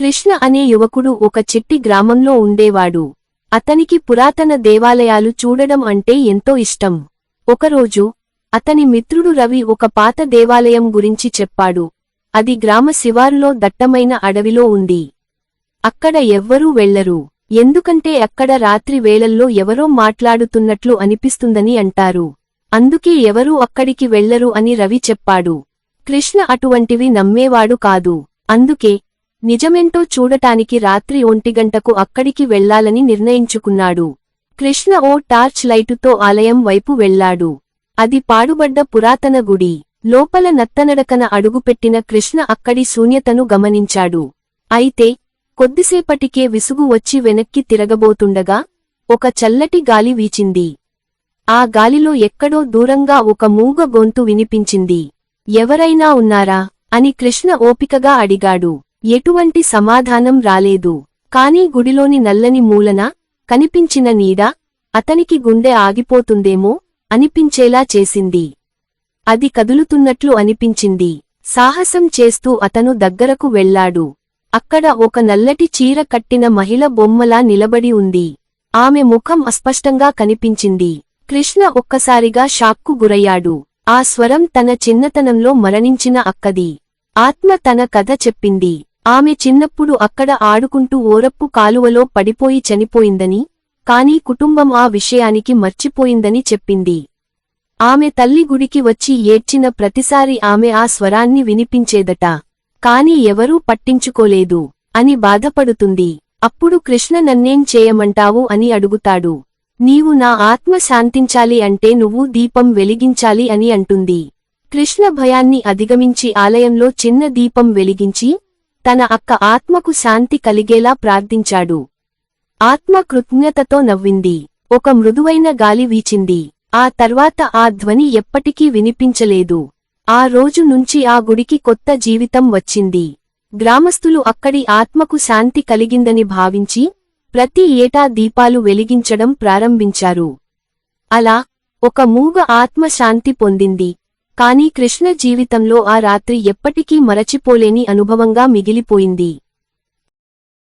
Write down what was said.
కృష్ణ అనే యువకుడు ఒక చిట్టి గ్రామంలో ఉండేవాడు. అతనికి పురాతన దేవాలయాలు చూడడం అంటే ఎంతో ఇష్టం. ఒకరోజు అతని మిత్రుడు రవి ఒక పాత దేవాలయం గురించి చెప్పాడు. అది గ్రామ శివారులో దట్టమైన అడవిలో ఉంది. అక్కడ ఎవ్వరూ వెళ్ళరు ఎందుకంటే అక్కడ రాత్రి వేళల్లో ఎవరో మాట్లాడుతున్నట్లు అనిపిస్తుందని అంటారు. అందుకే ఎవరూ అక్కడికి వెళ్ళరు అని రవి చెప్పాడు. కృష్ణ అటువంటివి నమ్మేవాడు కాదు. అందుకే నిజమేంటో చూడటానికి రాత్రి ఒంటిగంటకు అక్కడికి వెళ్ళాలని నిర్ణయించుకున్నాడు. కృష్ణ ఓ టార్చ్ లైటుతో ఆలయం వైపు వెళ్ళాడు. అది పాడుబడ్డ పురాతన గుడి. లోపల నత్తనడకన అడుగుపెట్టిన కృష్ణ అక్కడి శూన్యతను గమనించాడు. అయితే కొద్దిసేపటికే విసుగు వచ్చి వెనక్కి తిరగబోతుండగా ఒక చల్లటి గాలి వీచింది. ఆ గాలిలో ఎక్కడో దూరంగా ఒక మూగ గొంతు వినిపించింది. ఎవరైనా ఉన్నారా? అని కృష్ణ ఓపికగా అడిగాడు. ఎటువంటి సమాధానం రాలేదు. కాని గుడిలోని నల్లని మూలన కనిపించిన నీడ అతనికి గుండె ఆగిపోతుందేమో అనిపించేలా చేసింది. అది కదులుతున్నట్లు అనిపించింది. సాహసం చేస్తూ అతను దగ్గరకు వెళ్ళాడు అక్కడ ఒక నల్లటి చీర కట్టిన మహిళ బొమ్మలా నిలబడి ఉంది. ఆమె ముఖం అస్పష్టంగా కనిపించింది. కృష్ణ ఒక్కసారిగా షాక్కు గురయ్యాడు. ఆ స్వరం తన చిన్నతనంలో మరణించిన అక్కది. ఆత్మ తన కథ చెప్పింది. ఆమె చిన్నప్పుడు అక్కడ ఆడుకుంటూ ఓరప్పు కాలువలో పడిపోయి చనిపోయిందని కాని కుటుంబం ఆ విషయానికి మర్చిపోయిందని చెప్పింది. ఆమె తల్లి గుడికి వచ్చి ఏడ్చిన ప్రతిసారి ఆమె ఆ స్వరాన్ని వినిపించేదట. కాని ఎవరూ పట్టించుకోలేదు అని బాధపడుతుంది. అప్పుడు కృష్ణ నన్నేం చేయమంటావు అని అడుగుతాడు. నీవు నా ఆత్మ శాంతించాలి అంటే నువ్వు దీపం వెలిగించాలి అని అంటుంది. కృష్ణ భయాన్ని అధిగమించి ఆలయంలో చిన్న దీపం వెలిగించి తన అక్క ఆత్మకు శాంతి కలిగేలా ప్రార్థించాడు. ఆత్మ కృతజ్ఞతతో నవ్వింది. ఒక మృదువైన గాలి వీచింది. ఆ తర్వాత ఆ ధ్వని ఎప్పటికీ వినిపించలేదు. ఆ రోజు నుంచి ఆ గుడికి కొత్త జీవితం వచ్చింది. గ్రామస్థులు అక్కడి ఆత్మకు శాంతి కలిగిందని భావించి ప్రతి ఏటా దీపాలు వెలిగించడం ప్రారంభించారు. అలా ఒక మూగ ఆత్మ శాంతి పొందింది. కాని కృష్ణ జీవితంలో ఆ రాత్రి ఎప్పటికీ మరచిపోలేని అనుభవంగా మిగిలిపోయింది.